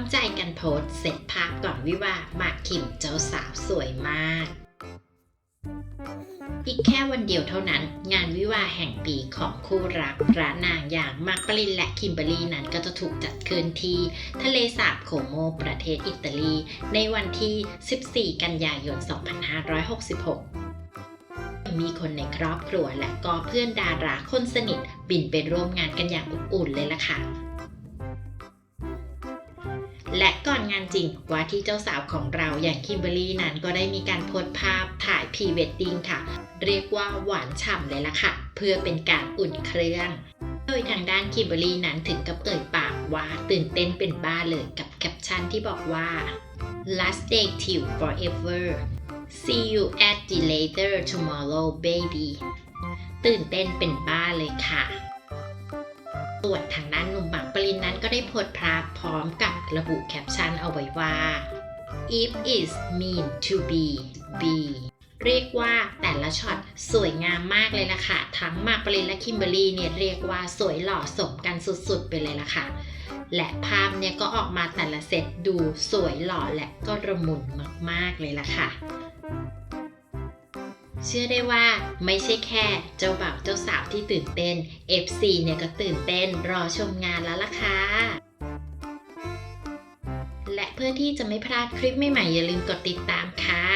มใจกันโพสเสร็จภาพก่อนวิวาหมากคิมเจ้าสาวสวยมาก อีกแค่วันเดียวเท่านั้น งานวิวาแห่งปีของคู่รักพระนางอย่างมาร์กปรินและคิมเบอรรี่นั้นก็จะถูกจัดขึ้นที่ทะเลสาบโคโมประเทศอิตาลี ในวันที่ 14 กันยายน 2566มีคนในครอบครัวและก็เพื่อนดาราคนสนิทบินไปร่วมงานกันอย่างอบอุ่นเลยล่ะค่ะ และก่อนงานจริงว่าที่เจ้าสาวของเราอย่างคิมเบอรี่นั้นก็ได้มีการโพสต์ภาพถ่ายพรีเวดดิ้งค่ะ เรียกว่าหวานฉ่ำเลยล่ะค่ะ เพื่อเป็นการอุ่นเครื่องโดยทางด้านคิมเบอรรี่นั้นถึงกับเอ่ยปากว่าตื่นเต้นเป็นบ้าเลยกับแคปชั่นที่บอกว่า last day till forever see you at the later tomorrow baby ตื่นเต้นเป็นบ้าเลยค่ะ ส่วนทางด้านหนุ่มหมากปรินนั้นก็ได้โพสต์ภาพพร้อมกับระบุแคปชั่นเอาไว้ว่า if is mean to be be เรียกว่าแต่ละช็อตสวยงามมากเลยล่ะค่ะ ทั้งหมากปรินและคิมเบอรรี่เนี่ยเรียกว่าสวยหล่อสมกันสุดๆ ไปเลยล่ะค่ะ และภาพเนี่ยก็ออกมาแต่ละเซตดูสวยหล่อและก็ระมุนมากๆเลยล่ะค่ะ เชื่อได้ว่าไม่ใช่แค่เจ้าบ่าวเจ้าสาวที่ตื่นเต้น FC เนี่ยก็ตื่นเต้นรอชมงานแล้วล่ะค่ะ และเพื่อที่จะไม่พลาดคลิปใหม่ๆอย่าลืมกดติดตามค่ะ